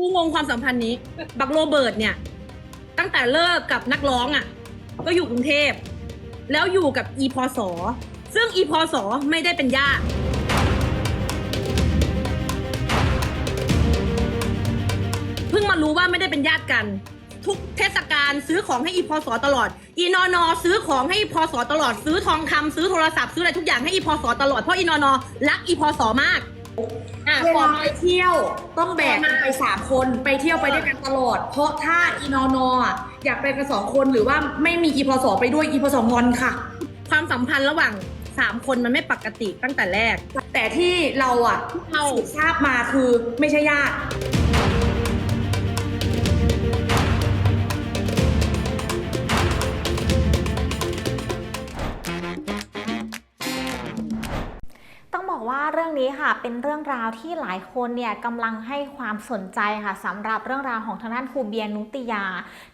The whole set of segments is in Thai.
กูงงความสัมพันธ์นี้ บักโรเบิร์ตเนี่ย ตั้งแต่เลิกกับนักร้องอะ ก็อยู่กรุงเทพ แล้วอยู่กับอีพอสอซึ่งอีพอสอไม่ได้เป็นญาติเพิ่งมารู้ว่าไม่ได้เป็นญาติกัน ทุกเทศกาลซื้อของให้อีพอสอตลอด อีนอนอซื้อของให้อีพอสอตลอด ซื้อทองคำซื้อโทรศัพท์ซื้ออะไรทุกอย่างให้อีพอสอตลอดเพราะอีนอนอรักอีพอสอมาก อะเวพอลามาไปเที่ยวต้องแบกกันไปสามคนไปเที่ยวไปด้วยกันตลอด เพราะถ้าอีนอนออะอยากไปกันสองคนหรือว่าไม่มีอีพอสอไปด้วยอีพอสองอนค่ะ ความสัมพันธ์ระหว่างสามคนมันไม่ปกติตั้งแต่แรก แต่ที่เราอะเรา สืบทราบมาคือไม่ใช่ญาติ เรื่องนี้ค่ะเป็นเรื่องราวที่หลายคนเนี่ยกำลังให้ความสนใจค่ะสำหรับเรื่องราวของทางด้านครูเบียนุติยา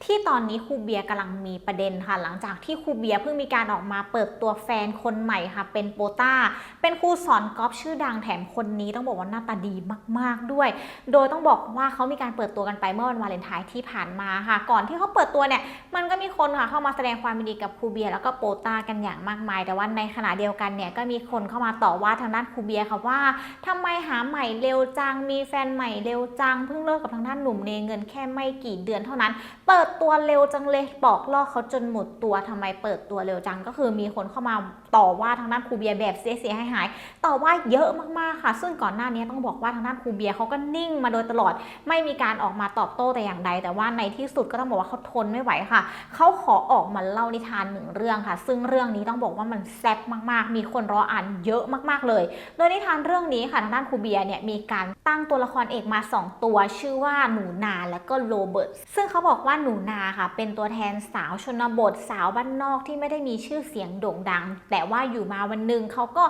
ที่ตอนนี้ครูเบียกำลังมีประเด็นค่ะ หลังจากที่ครูเบียเพิ่งมีการออกมาเปิดตัวแฟนคนใหม่ค่ะ เป็นโปต้า เป็นครูสอนกอล์ฟชื่อดังแถมคนนี้ต้องบอกว่าหน้าตาดีมาก ๆด้วย โดยต้องบอกว่าเขามีการเปิดตัวกันไปเมื่อวันวาเลนไทน์ที่ผ่านมาค่ะ ก่อนที่เขาเปิดตัวเนี่ยมันก็มีคนค่ะเข้ามาแสดงความยินดีกับครูเบีย แล้วก็โปต้ากันอย่างมากมาย แต่ว่าในขณะเดียวกันเนี่ยก็มีคนเข้ามาต่อว่าทางด้านครูเบียร์ค่ะว่าทำไมหาใหม่เร็วจัง มีแฟนใหม่เร็วจัง เพิ่งเลิกกับทางด้านหนุ่มเนเงินแค่ไม่กี่เดือนเท่านั้น เปิดตัวเร็วจังเลยบอกล่อเขาจนหมดตัวทำไมเปิดตัวเร็วจัง ก็คือมีคนเข้ามาต่อว่าทางด้านครูเบียร์แบบเสียหายหายต่อว่าเยอะมากๆค่ะ ซึ่งก่อนหน้านี้ต้องบอกว่าทางด้านครูเบียร์เขาก็นิ่งมาโดยตลอด ไม่มีการออกมาตอบโต้แต่อย่างใด แต่ว่าในที่สุดก็ต้องบอกว่าเขาทนไม่ไหวค่ะ เขาขอออกมาเล่านิทานหนึ่งเรื่องค่ะ ซึ่งเรื่องนี้ต้องบอกว่ามันแซ่บมากๆ มีคนรออ่านเยอะมากๆเลย โดยนทานเรื่องนี้ค่ะทางด้านครูเบียเนี่ยมีการตั้งตัวละครเอกมา 2 ตัวชื่อว่าหนูนาและก็โรเบิร์ตซึ่งเขาบอกว่าหนูนาค่ะ เป็นตัวแทนสาวชนบทสาวบ้านนอกที่ไม่ได้มีชื่อเสียงโด่งดัง แต่ว่าอยู่มาวันหนึ่งเขาก็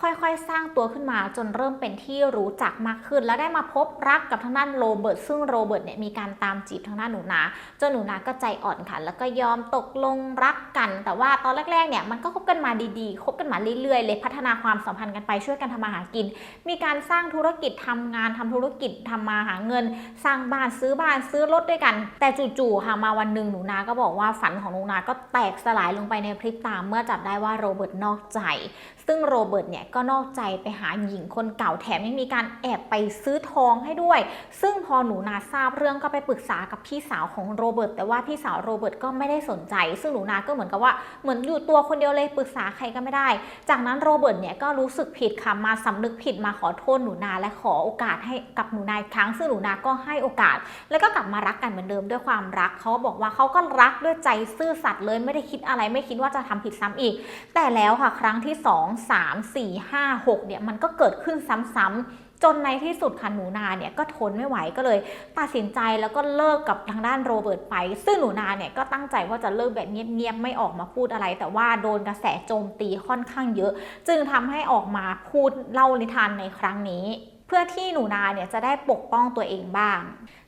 ค่อยๆ สร้างตัวขึ้นมาจนเริ่มเป็นที่รู้จักมากขึ้น แล้วได้มาพบรักกับทางด้านโรเบิร์ตซึ่งโรเบิร์ตเนี่ยมีการตามจีบทางด้านหนูนาจนหนูนาก็ใจอ่อนค่ะ แล้วก็ยอมตกลงรักกัน แต่ว่าตอนแรกๆเนี่ยมันก็คบกันมาดีๆคบกันมาเรื่อยๆ เลยพัฒนาความสัมพันธ์กันไปช่วยกันทำมาหากิน มีการสร้างธุรกิจทำงานทำธุรกิจทำมาหาเงิน สร้างบ้านซื้อบ้านซื้อรถด้วยกัน แต่จู่ๆค่ะมาวันหนึ่งหนูนาก็บอกว่าฝันของหนูนาก็แตกสลายลงไปในพริบตาเมื่อจับได้ว่าโรเบิร์ตนอกใจ ซึ่งโรเบิร์ตเนี่ยก็นอกใจไปหาหญิงคนเก่าแถมยังมีการแอบไปซื้อทองให้ด้วย ซึ่งพอหนูนาทราบเรื่องก็ไปปรึกษากับพี่สาวของโรเบิร์ตแต่ว่าพี่สาวโรเบิร์ตก็ไม่ได้สนใจ ซึ่งหนูนาก็เหมือนกับว่าเหมือนอยู่ตัวคนเดียวเลยปรึกษาใครก็ไม่ได้ จากนั้นโรเบิร์ตเนี่ยก็รู้สึกผิดค่ะมาสำนึกผิดมาขอโทษหนูนาและขอโอกาสให้กับหนูนาครั้งซึ่งหนูนาก็ให้โอกาส แล้วก็กลับมารักกันเหมือนเดิมด้วยความรักเขาบอกว่าเขาก็รักด้วยใจซื่อสัตย์เลยไม่ได้คิดอะไรไม่คิดว่าจะทำผิดซ้ำอีก แต่แล้วค่ะครั้งที่ 2 3 4 5 6เนี่ยมันก็เกิดขึ้นซ้ำๆจนในที่สุดค่ะหนูนาเนี่ยก็ทนไม่ไหวก็เลย ตัดสินใจแล้วก็เลิกกับทางด้านโรเบิร์ตไป ซึ่งหนูนาเนี่ยก็ตั้งใจว่าจะเลิกแบบเงียบๆไม่ออกมาพูดอะไร แต่ว่าโดนกระแสโจมตีค่อนข้างเยอะ จึงทำให้ออกมาพูดเล่านิทานในครั้งนี้ เพื่อที่หนูนาเนี่ยจะได้ปกป้องตัวเองบ้าง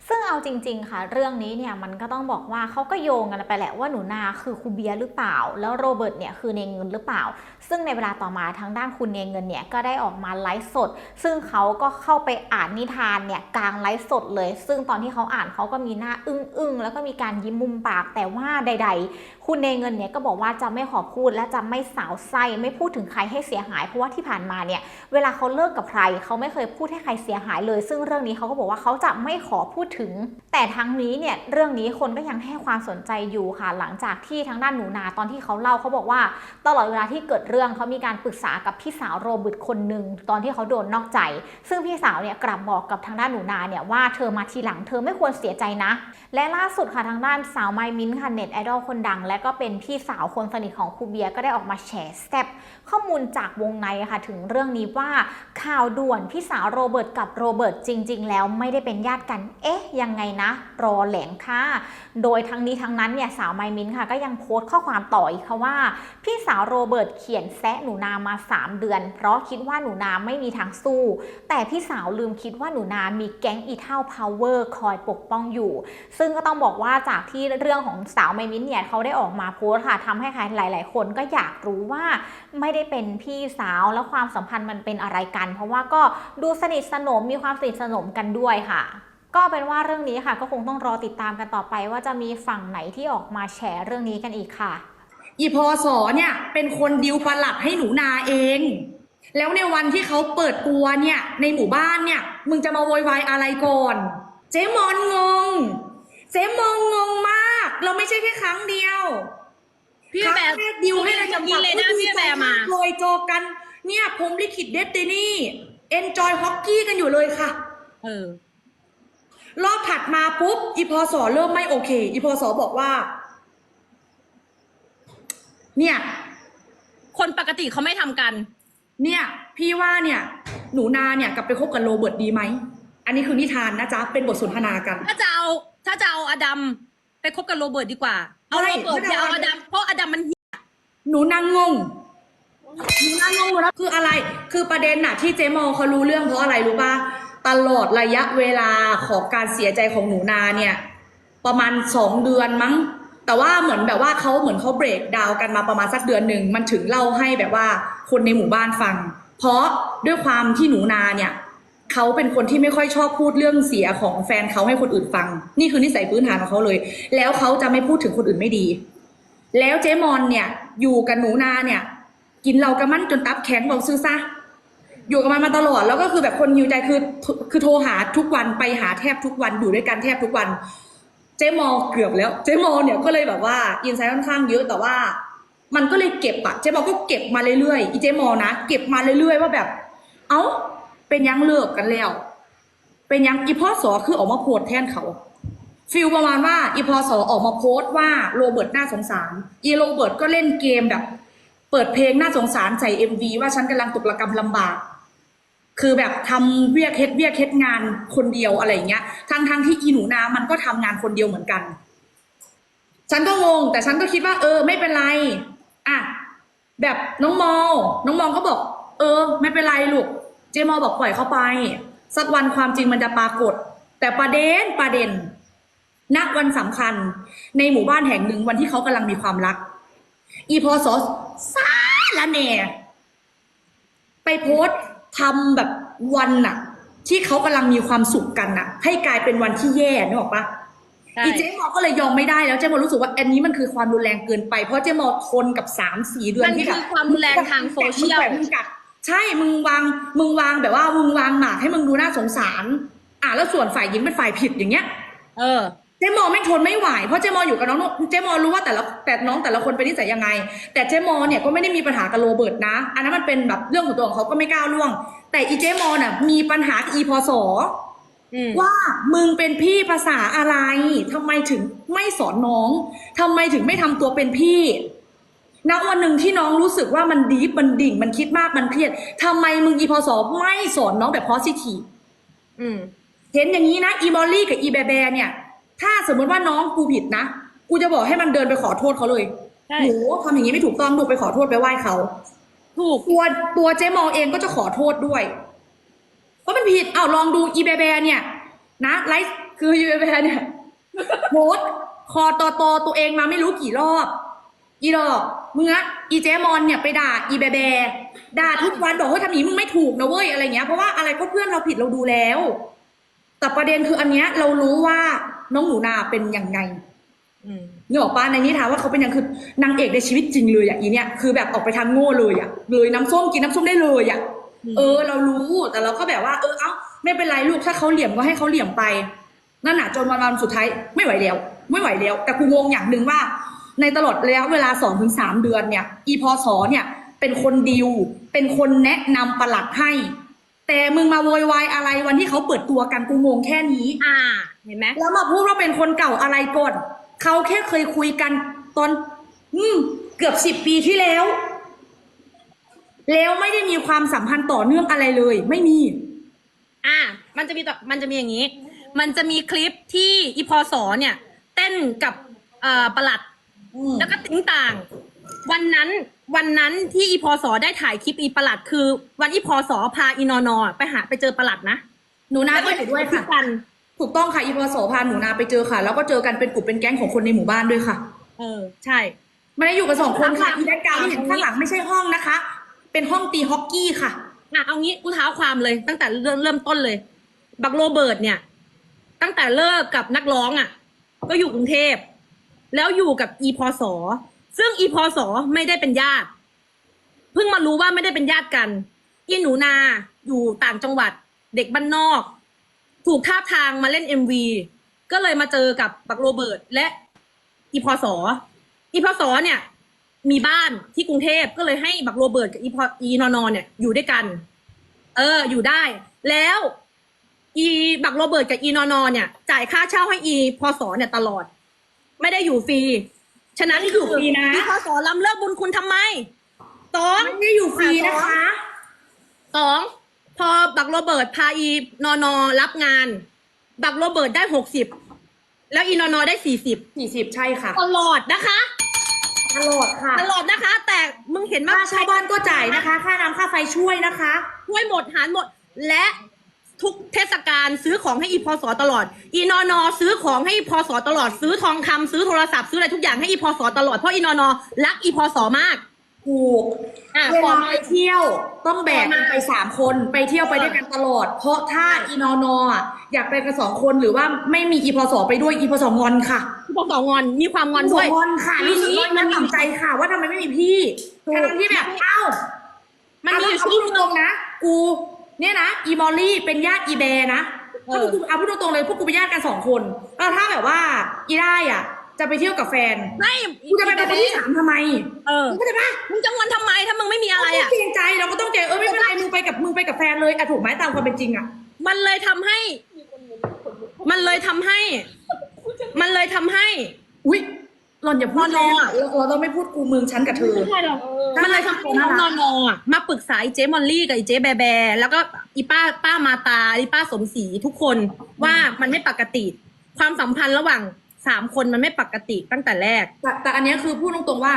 ซึ่งเอาจริง ๆ ค่ะ เรื่องนี้เนี่ยมันก็ต้องบอกว่าเขาก็โยงกันไปแหละว่าหนูนาคือครูเบียหรือเปล่า แล้วโรเบิร์ตเนี่ยคือเนเงินหรือเปล่า ซึ่งในเวลาต่อมาทางด้านคุณเนเงินเนี่ยก็ได้ออกมาไลฟ์สด ซึ่งเขาก็เข้าไปอ่านนิทานเนี่ยกลางไลฟ์สดเลย ซึ่งตอนที่เขาอ่านเขาก็มีหน้าอึ้งๆแล้วก็มีการยิ้มมุมปากแต่ว่าใด ๆ คุณเนเงินเนี่ยก็บอกว่าจะไม่ขอพูดและจะไม่สาวไส้ไม่พูดถึงใครให้เสียหาย เพราะว่าที่ผ่านมาเนี่ยเวลาเขาเลิกกับใครเขาไม่เคยพูดให้ใครเสียหายเลย ซึ่งเรื่องนี้เขาก็บอกว่าเขาจะไม่ขอพูดถึง แต่ทั้งนี้เนี่ยเรื่องนี้คนก็ยังให้ความสนใจอยู่ค่ะ หลังจากที่ทางด้านหนูนาตอนที่เขาเล่าเขาบอกว่า ตลอดเวลาที่เกิดเรื่องเขามีการปรึกษากับพี่สาวโรเบิร์ตคนหนึ่งตอนที่เขาโดนนอกใจ ซึ่งพี่สาวเนี่ยกลับบอกกับทางด้านหนูนาเนี่ยว่าเธอมาทีหลังเธอไม่ควรเสียใจนะ และล่าสุดค่ะทางด้านสาวไมมินท์ค่ะเน็ตไอดอลคนดัง และก็เป็นพี่สาวคนสนิทของครูเบียก็ได้ออกมาแฉแซบข้อมูลจากวงในค่ะถึงเรื่องนี้ว่าข่าวด่วนพี่สาวโรเบิร์ตกับโรเบิร์ตจริง ๆ แล้วไม่ได้เป็นญาติกัน เอ๊ะยังไงนะ รอแหลงค่ะ โดยทั้งนี้ทั้งนั้นเนี่ยสาวไมมินท์ค่ะ ก็ยังโพสต์ข้อความต่ออีกค่ะว่า พี่สาวโรเบิร์ตเขียนแซะหนูนามา 3 เดือน เพราะคิดว่าหนูนาไม่มีทางสู้ แต่พี่สาวลืมคิดว่าหนูนามีแก๊งอีเท่าพาวเวอร์คอยปกป้องอยู่ ซึ่งก็ต้องบอกว่าจากที่เรื่องของสาวไมมินท์เนี่ยเขาได้ออกมาโพสต์ค่ะทำให้ใครหลาย ๆ คนก็อยากรู้ว่าไม่ได้เป็นพี่สาวแล้วความสัมพันธ์มันเป็นอะไรกัน เพราะว่าก็ดูสนิทสนมมีความสนิทสนมกันด้วยค่ะ ก็เป็นว่าเรื่องนี้ค่ะก็คงต้องรอติดตามกันต่อไป ว่าจะมีฝั่งไหนที่ออกมาแฉเรื่องนี้กันอีกค่ะ อีพอสอเนี่ยเป็นคนดิวประหลัดให้หนูนาเอง แล้วในวันที่เขาเปิดตัวเนี่ยในหมู่บ้านเนี่ยมึงจะมาโวยวายอะไรก่อน เจ๊มอนงง เจ๊มองงงมาก เราไม่ใช่แค่ครั้งเดียวพี่ครั้งแบบแรกดิวให้เลยจะมีเลยนะพี่แบบมาโรยโจกันเนี่ยผมลิขิตเดสตินีเอนจอยฮอกกี้กันอยู่เลยค่ะ เออ รอบถัดมาปุ๊บอีพอสอเริ่มไม่โอเค อีพอสอบอกว่า เนี่ย คนปกติเขาไม่ทำกัน เนี่ย พี่ว่าเนี่ย หนูนาเนี่ยกลับไปคบกับโรเบิร์ตดีไหม อันนี้คือนิทานนะจ๊ะ เป็นบทสนทนากัน ถ้าจะเอาถ้าจะเอาอดัมไปคบกับโรเบิร์ตดีกว่า เอาใช่โรเบิร์ตอย่าเอาอดัมเพราะอดัมมันเหี้ยหนูนางงง หนูนางงงหมดแล้วคืออะไร คือประเด็นน่ะที่เจมอเขารู้เรื่องเพราะอะไรรู้ป่ะ ตลอดระยะเวลาของการเสียใจของหนูนาเนี่ยประมาณสองเดือนมั้ง แต่ว่าเหมือนแบบว่าเขาเหมือนเขาเบรกดาวกันมาประมาณสักเดือนหนึ่งมันถึงเล่าให้แบบว่าคนในหมู่บ้านฟัง เพราะด้วยความที่หนูนาเนี่ยเขาเป็นคนที่ไม่ค่อยชอบพูดเรื่องเสียของแฟนเขาให้คนอื่นฟัง นี่คือนิสัยพื้นฐานของเขาเลย แล้วเขาจะไม่พูดถึงคนอื่นไม่ดี แล้วเจมอนเนี่ยอยู่กับหนูนาเนี่ย กินเหล้ากับมันจนตับแข็งบอกซื้อซะ อยู่กับมันมาตลอดแล้วก็คือแบบคนฮิวใจคือคือโทรหาทุกวันไปหาแทบทุกวันอยู่ด้วยกันแทบทุกวัน เจมอเกือบแล้ว เจมอเนี่ยก็เลยแบบว่าอินไซต์ค่อนข้างเยอะแต่ว่า มันก็เลยเก็บอะเจมอก็เก็บมาเรื่อยๆอีเจมอนะเก็บมาเรื่อยๆว่าแบบ เอ้าเป็นยังเลิกกันแล้ว เป็นยังอีพ่อสอคือออกมาโพสแทนเขาฟิลประมาณว่าอีพอสอออกมาโพสต์ว่าโรเบิร์ตน่าสงสารอีโรเบิร์ตก็เล่นเกมแบบ เปิดเพลงน่าสงสารใส่เอ็มวีว่าฉันกำลังตกระกรรมลำบาก คือแบบทำเวียกเฮ็ดเวียกเฮ็ดงานคนเดียวอะไรอย่างเงี้ยทั้งทั้งที่อีหนูนามันก็ทำงานคนเดียวเหมือนกัน ฉันก็งง แต่ฉันก็คิดว่า เออ ไม่เป็นไรอะแบบน้องมอน้องมองก็บอก เออ ไม่เป็นไรลูกเจมอบอกปล่อยเข้าไป สักวันความจริงมันจะปรากฏ แต่ประเด็นประเด็นณวันสำคัญ ในหมู่บ้านแห่งหนึ่งวันที่เขากำลังมีความรัก อีพอสอซาละแหน่ไปโพส ทำแบบวันน่ะ ที่เขากำลังมีความสุขกันน่ะ ให้กลายเป็นวันที่แย่นึกออกปะใช่อีเจมอก็เลยยอมไม่ได้แล้วเจมอรู้สึกว่าอันนี้มันคือความรุนแรงเกินไป เพราะเจมอทนกับสามสี่เดือนมันที่แบบคือความรุนแรงทางโซเชียลมึงแกะมึงกัดใช่ มึงวาง มึงวางแบบว่า มึงวางหมากให้มึงดูน่าสงสาร อะแล้วส่วนฝ่ายหญิงเป็นฝ่ายผิดอย่างเงี้ย เออ เจมอไม่งทนไม่ไหวเพราะเจมออยู่กับน้องเจมอรู้ว่าแต่ละแต่น้องแต่ละคนเป็นนิสัยยังไง แต่เจมอเนี่ยก็ไม่ได้มีปัญหากับโรเบิร์ตนะ อันนั้นมันเป็นแบบเรื่องของตัวของเขาก็ไม่ก้าวล่วง แต่อีเจมอน่ะ มีปัญหากับอีพอสออืมว่ามึงเป็นพี่ภาษาอะไรทำไมถึงไม่สอนน้องทำไมถึงไม่ทำตัวเป็นพี่ณวันหนึ่งที่น้องรู้สึกว่ามันดีฟมันดิ่ง มันคิดมากมันเครียดทำไมมึงอีพอสอไม่สอนน้องแบบพอสิทีอืมเห็นอย่างนี้นะอีมอลลี่กับอีแบแบเนี่ย ถ้าสมมติว่าน้องกูผิดนะ กูจะบอกให้มันเดินไปขอโทษเขาเลย ใช่ หนูทำอย่างนี้ไม่ถูกต้องดูไปขอโทษไปไหว้เขา ถูก ตัวตัวเจ๊มอเองก็จะขอโทษด้วย เพราะมันผิดเอาลองดูอีแบแบเนี่ย นะไลฟ์คืออีแบแบเนี่ยโพสต์คอตอตอตัวเองมาไม่รู้กี่รอบ อีดอกมึงอะอีเจมอนเนี่ยไปด่าอีแบแบด่าทุกวันบอกเฮ้ยทำอย่างนี้มึงไม่ถูกนะเว้ยอะไรเงี้ยเพราะว่าอะไรก็เพื่อนเราผิดเราดูแล้ว แต่ประเด็นคืออันเนี้ยเรารู้ว่าน้องหนูนาเป็นยังไงอืมนึกออกปะในนิทานว่าเขาเป็นยังคือนางเอกในชีวิตจริงเลยอะอีเนี่ยคือแบบออกไปทางโง่เลยอะเลยน้ำส้มกินน้ำส้มได้เลยอะอืมเออ เรารู้แต่เราก็แบบว่า เออเอ้าไม่เป็นไรลูกถ้าเขาเหลี่ยมก็ให้เขาเหลี่ยมไปนั่นน่ะจนวันวันสุดท้ายไม่ไหวแล้ว ไม่ไหวแล้ว แต่กูงงอย่างหนึ่งว่า ในตลอดระยะเวลาสองถึงสามเดือนเนี่ย อีพอสอเนี่ย เป็นคนดิว เป็นคนแนะนำประหลัดให้ แต่มึงมาโวยวายอะไรวันที่เขาเปิดตัวกันกูงงแค่นี้ อ่า เห็นไหมแล้วมาพูดว่าเป็นคนเก่าอะไรก่อนเขาแค่เคยคุยกันตอน อืม เกือบสิบปีที่แล้ว แล้วไม่ได้มีความสัมพันธ์ต่อเนื่องอะไรเลย ไม่มี อ่า มันจะมีต่อมันจะมีอย่างนี้ มันจะมีคลิปที่อีพอสอเนี่ย เต้นกับเอ่อประหลัด อืม แล้วก็ติ้งต่าง วันนั้นวันนั้นที่อีพอสอได้ถ่ายคลิปอีประหลัด คือ วันอีพอสอพาอีนอนอไปหาไปเจอประหลัดนะหนูนาแล้วก็ก็อยู่ด้วยคุค่ะ กันถูกต้องค่ะอีพอโสพาหนูนาไปเจอค่ะ แล้วก็เจอกันเป็นกลุ่มเป็นแก๊งของคนในหมู่บ้านด้วยค่ะ เออ ใช่ไม่ได้อยู่กันสองคนค่ะข้างหลังอีแบ็คกราวด์ที่เห็นข้างหลังไม่ใช่ห้องนะคะ เป็นห้องตีฮอกกี้ค่ะอะเอางี้กูเท้าความเลย ตั้งแต่เริ่มเริ่มต้นเลย บักโรเบิร์ตเนี่ย ตั้งแต่เลิกกับนักร้องอะ ก็อยู่กรุงเทพแล้วอยู่กับอีพศ ซึ่งอีพศไม่ได้เป็นญาติ เพิ่งมารู้ว่าไม่ได้เป็นญาติกันอีหนูนาอยู่ต่างจังหวัด เด็กบ้านนอก ถูกท้าทางมาเล่นเอ็มวีก็เลยมาเจอกับบักโรเบิร์ตและอีพศอีพศเนี่ย มีบ้านที่กรุงเทพก็เลยให้บักโรเบิร์ตกับอีพออีนอนอเนี่ยอยู่ด้วยกัน เออ อยู่ได้ แล้ว อีบักโรเบิร์ตกับอีนอนอเนี่ย จ่ายค่าเช่าให้อีพศเนี่ยตลอด ไม่ได้อยู่ฟรี ฉะนั้นไม่ได้อยู่ฟรีนะอีพศล้ำเลิกบุญคุณทำไมสองไม่ได้อยู่ฟรีนะคะสองพอบักโรเบิร์ตพาอีนอนอรับงาน บักโรเบิร์ตได้หกสิบแล้วอีนอนอได้สี่สิบสี่สิบใช่ค่ะตลอดนะคะตลอดค่ะตลอดนะคะ แต่มึงเห็นค่าว่าเช่าบ้านก็จ่ายนะคะ ค่าน้ำค่าไฟช่วยนะคะ ช่วยหมดหารหมดและ ทุกเทศกาลซื้อของให้อีพศตลอด อีนอนอซื้อของให้อีพศตลอด ซื้อทองคำซื้อโทรศัพท์ซื้ออะไรทุกอย่างให้อีพศตลอดเพราะอีนอนอรักอีพศมากถูกอะเวต่อลามาไปเที่ยวต้องแบกต่อมาไปสามคนไปเที่ยวไปด้วยกันตลอด เพราะถ้าอีนอนอะอยากไปกันสองคนหรือว่าไม่มีอีพสไปด้วยอีพสงอนค่ะอีพศงอนมีความงอนด้วย งอนค่ะทีรู้สึกนี้ว่ามันต่ำใจค่ะ ว่าทำไมไม่มีพี่ถูก ทั้งที่แบบเอ้า มันมีอยู่เอาช่วงพูดหตนึรงงๆนะ กู เนี่ยนะอีมอลลี่เป็นญาติอีแบร์นะเอถ้าอพูดเอาพูดตรงๆเลยพวกกูเป็นญาติกันสองคนแล้วถ้าแบบว่าอีได้อะ จะไปเที่ยวกับแฟนไม่กูจะไปเป็นคนที่สามทำไมเออเข้าใจปะมึงจะงอนทำไมถ้ามึงไม่มีอะไรอะเราก็เกรงใจเราก็ต้องใจเออไม่เป็นไรมึงไปกับมึงไปกับแฟนเลยอะถูกไหมตามความเป็นจริงอะมันเลยทำให้ มันเลยทำให้ มันเลยทำให้ อุ้ย หล่อนอย่าพูดนแรอนงๆอะเราเราต้องไม่พูดกูมึงฉันกับเธอ ใช่หรอกมันเลยทำให้น้องนอนๆอะมาปรึกษาไอ้เจ๊มอลลี่กับไอ้เจ๊แบแบร์แล้วก็อีป้าป้ามาตาอีป้าสมศรีทุกคนว่ามันไม่ปกติ ความสัมพันธ์ระหว่างสามคนมันไม่ปกติตั้งแต่แรก แต่แต่อันเนี้ยคือพูดตรงๆว่า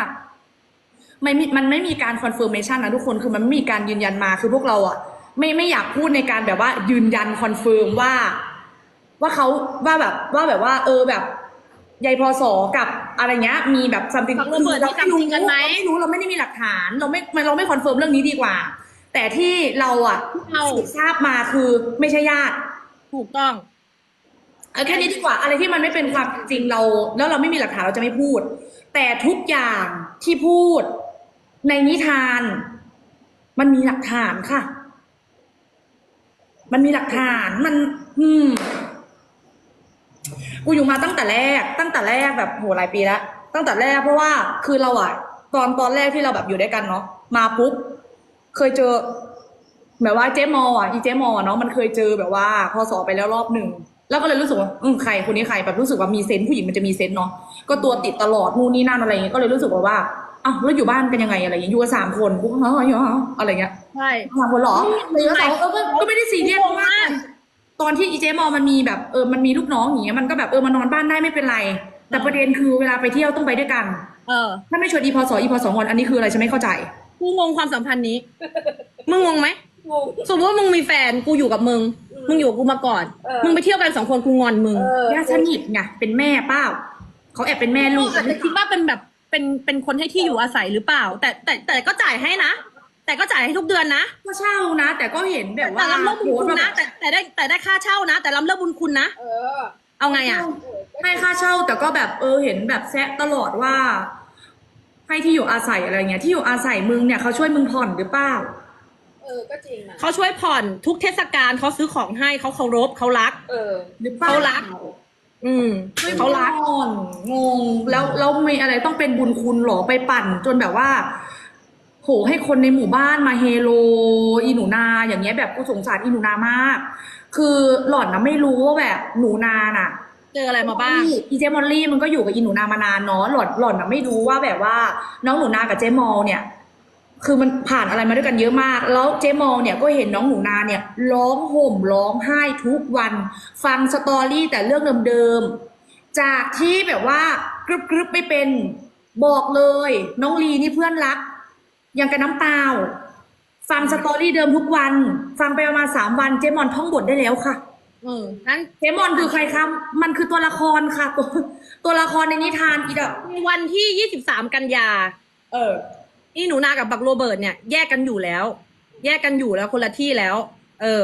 ไม่มีมันไม่มีการคอนเฟิร์มชันนะทุกคนคือมันไม่มีการยืนยันมาคือพวกเราอะไม่ไม่อยากพูดในการแบบว่ายืนยันคอนเฟิร์มว่า ว่าเขาว่าแบบว่าแบบว่า เออแบบ ยายพอสอกับอะไรเงี้ยมีแบบซัมติงกับโรเบิร์ตมี something กันไหมเราไม่รู้เราไม่ได้มีหลักฐาน เราไม่เราไม่คอนเฟิร์มเรื่องนี้ดีกว่า แต่ที่เราอะเราสืบทราบมาคือไม่ใช่ญาติถูกต้อง เอาแค่นี้ดีกว่า อะไรที่มันไม่เป็นความจริงเรา แล้วเราไม่มีหลักฐานเราจะไม่พูด แต่ทุกอย่างที่พูดในนิทาน มันมีหลักฐานค่ะ มันมีหลักฐานมัน อืม กูอยู่มาตั้งแต่แรก ตั้งแต่แรกแบบโหหลายปีแล้ว ตั้งแต่แรกเพราะว่าคือเราอะตอนตอนแรกที่เราแบบอยู่ด้วยกันเนาะมาปุ๊บเคยเจอแบบว่าเจ๊มออะอีเจ๊มอเนาะมันเคยเจอแบบว่าพอสอบไปแล้วรอบหนึ่งแล้วก็เลยรู้สึกว่าอืมใครคนนี้ใครแบบรู้สึกว่ามีเซนส์ผู้หญิงมันจะมีเซนส์เนาะก็ตัวติดตลอดนู่นนี่นั่นอะไรอย่างเงี้ยก็เลยรู้สึกว่าว่าอ้าวแล้วอยู่บ้านกันยังไงอะไรอย่างเงี้ยอยู่กันสามคนกูก็อ๋ออ๋ออะไรเงี้ยใช่สามคนเหรอหรือว่าสองเออก็ก็ไม่ได้ซีเรียสเพราะว่างงมาก ตอนที่อีเจมอมันมีแบบเออมันมีลูกน้องอย่างเงี้ยมันก็แบบเออมานอนบ้านได้ไม่เป็นไร แต่ประเด็นคือเวลาไปเที่ยวต้องไปด้วยกัน เออ ถ้าไม่ชวนอีพอสออีพอสองอนอันนี้คืออะไรฉันไม่เข้าใจ กูงงความสัมพันธ์นี้ มึงงงไหมสมมติว่ามึงมีแฟนกูอยู่กับมึง มึงอยู่กับกูมาก่อนมึงไปเที่ยวกันสองคนกูงอนมึงญาติสนิทไงเป็นแม่เป้าเขาแอบเป็นแม่ลูกอาจจะคิดว่าเป็นแบบเป็นเป็นคนให้ที่อยู่อาศัยหรือเปล่า แต่แต่แต่ก็จ่ายให้นะ แต่ก็จ่ายให้ทุกเดือนนะก็เช่านะ แต่ก็เห็นแบบแต่ว่ารับเลิกบุญคุณนะโพสต์แต่แต่ได้แต่ได้ค่าเช่านะ แต่รับเลิกบุญคุณนะเออ เอาไงอะให้ค่าเช่าแต่ก็แบบเออเห็นแบบแซะตลอดว่า ให้ที่อยู่อาศัยอะไรเงี้ยที่อยู่อาศัยมึงเนี่ยเขาช่วยมึงผ่อนหรือเปล่าเออก็จริงนะเขาช่วยผ่อนทุกเทศกาลเขาซื้อของให้เขาเคารพเขารัก เออหรือเปล่าเขารัก อืมเขารักผ่อนงงแล้วแล้วมีอะไรต้องเป็นบุญคุณหรอไปปั่น จนแบบว่า โหให้คนในหมู่บ้านมาเฮโลอีหนูนา อย่างเงี้ยแบบกูสงสารอีหนูนามาก คือหล่อนนะไม่รู้ว่าแบบหนูนาน่ะเจออะไรมาบ้างอีเจมอลลี่มันก็อยู่กับอีหนูนามานานเนาะหล่อนหล่อนน่ะไม่รู้ว่าแบบว่า น้องหนูนากับเจมอลเนี่ย คือมันผ่านอะไรมาด้วยกันเยอะมาก แล้วเจมอลเนี่ยก็เห็นน้องหนูนาเนี่ย ร้องห่มร้องไห้ทุกวัน ฟังสตอรี่แต่เรื่องเดิมๆจากที่แบบว่ากรึบกรึบไม่เป็นบอกเลย น้องลีนี่เพื่อนรัก ยังกับน้ำเปล่า ฟังสตอรี่เดิมทุกวัน ฟังไปประมาณสามวันเจมอนท่องบทได้แล้วค่ะเออนั้นเจมอนคือใครครับมันคือตัวละครค่ะ ตัวตัวละครในนิทานอีดอกในวันที่23กันยา เอออีหนูนากับบักโรเบิร์ตเนี่ยแยกกันอยู่แล้ว แยกกันอยู่แล้วคนละที่แล้ว เออ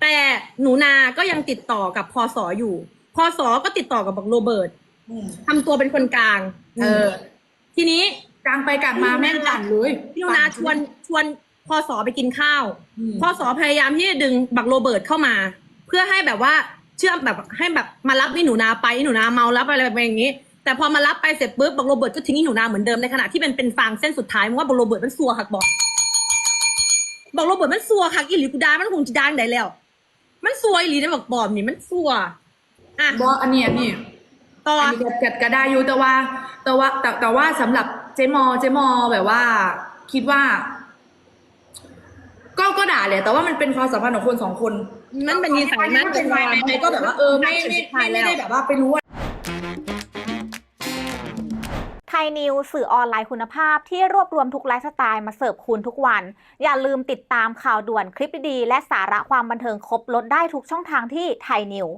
แต่หนูนาก็ยังติดต่อกับพศอยู่พศก็ติดต่อกับบักโรเบิร์ตอืมทำตัวเป็นคนกลาง เออ ทีนี้ กลางไปกลางมาแม่งปั่นเลยพี่หนูนาชวนชวนพศไปกินข้าวอืมพศพยายามที่จะดึงบักโรเบิร์ตเข้ามา เพื่อให้แบบว่าเชื่อมแบบให้แบบมารับนี่หนูนาไปนี่หนูนาเมาแล้วอะไรแบบอย่างนี้ แต่พอมารับไปเสร็จปุ๊บบักโรเบิร์ตก็ทิ้งนี่หนูนาเหมือนเดิมในขณะที่เป็นเป็นฟางเส้นสุดท้ายมึงว่าบักโรเบิร์ตมันซัวหักบอกบอกโรเบิร์ตมันซัวหักอีหลีกูดามันคงจะดังได้แล้ว มันซัวอีหลีนะบอกบอมนี่มันซัวอะบออันเนี้ยนี่ต่ออันนี้ก็ก็ก็ได้อยู่แต่ว่า แต่ว่าแต่แต่ว่าสำหรับ เจมอเจมอแบบว่า คิดว่า ก็ก็ด่าแหละแต่ว่ามันเป็นความสัมพันธ์ของคนสองคนมันเป็นนิสัยมันเป็นไปไม่ก็แบบว่าเออไม่ไม่ไม่ไม่ได้แบบว่าไปรู้ว่าไทยนิวสื่อออนไลน์คุณภาพที่รวบรวมทุกไลฟ์สไตล์มาเสิร์ฟคุณทุกวัน อย่าลืมติดตามข่าวด่วนคลิปดีๆและสาระความบันเทิงครบลดได้ทุกช่องทางที่ไทยนิว